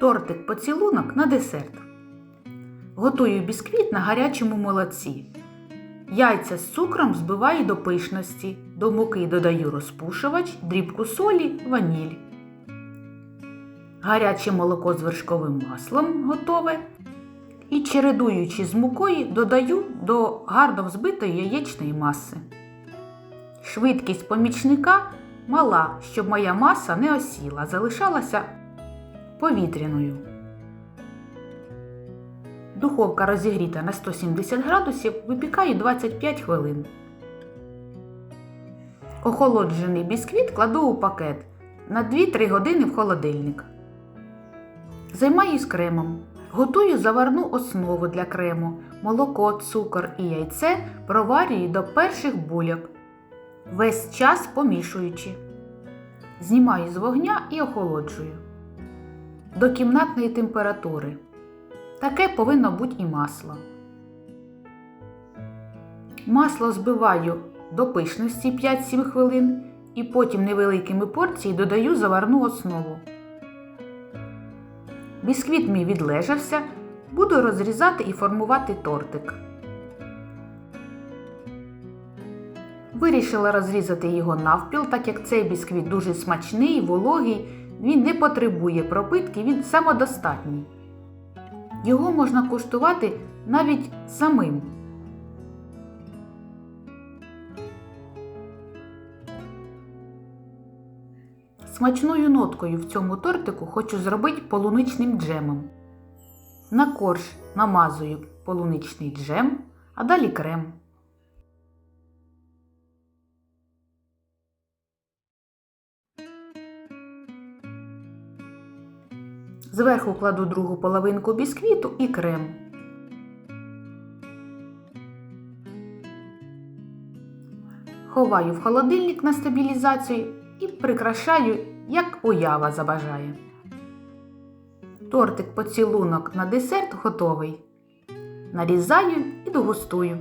Тортик поцілунок на десерт. Готую бісквіт на гарячому молоці. Яйця з цукром збиваю до пишності. До муки додаю розпушувач, дрібку солі, ваніль. Гаряче молоко з вершковим маслом готове. І чередуючи з мукою, додаю до гарно взбитої яєчної маси. Швидкість помічника мала, щоб моя маса не осіла, залишалася повітряною. Духовка розігріта на 170 градусів, випікаю 25 хвилин. Охолоджений бісквіт кладу у пакет на 2-3 години в холодильник. Займаюсь кремом. Готую заварну основу для крему, молоко, цукор і яйце проварюю до перших бульок, весь час помішуючи. Знімаю з вогня і охолоджую до кімнатної температури. Таке повинно бути і масло. Масло збиваю до пишності 5-7 хвилин і потім невеликими порціями додаю заварну основу. Бісквіт мій відлежався, буду розрізати і формувати тортик. Вирішила розрізати його навпіл, так як цей бісквіт дуже смачний, вологий, він не потребує пропитки, він самодостатній. Його можна куштувати навіть самим. Смачною ноткою в цьому тортику хочу зробити полуничним джемом. На корж намазую полуничний джем, а далі крем. Зверху кладу другу половинку бісквіту і крем. Ховаю в холодильник на стабілізацію і прикрашаю, як уява забажає. Тортик поцілунок на десерт готовий. Нарізаю і дегустую.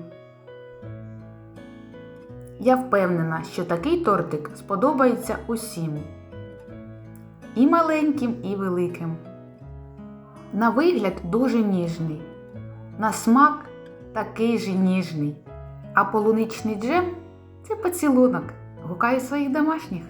Я впевнена, що такий тортик сподобається усім. І маленьким, і великим. На вигляд дуже ніжний, на смак такий же ніжний. А полуничний джем це поцілунок. Гукаю своїх домашніх.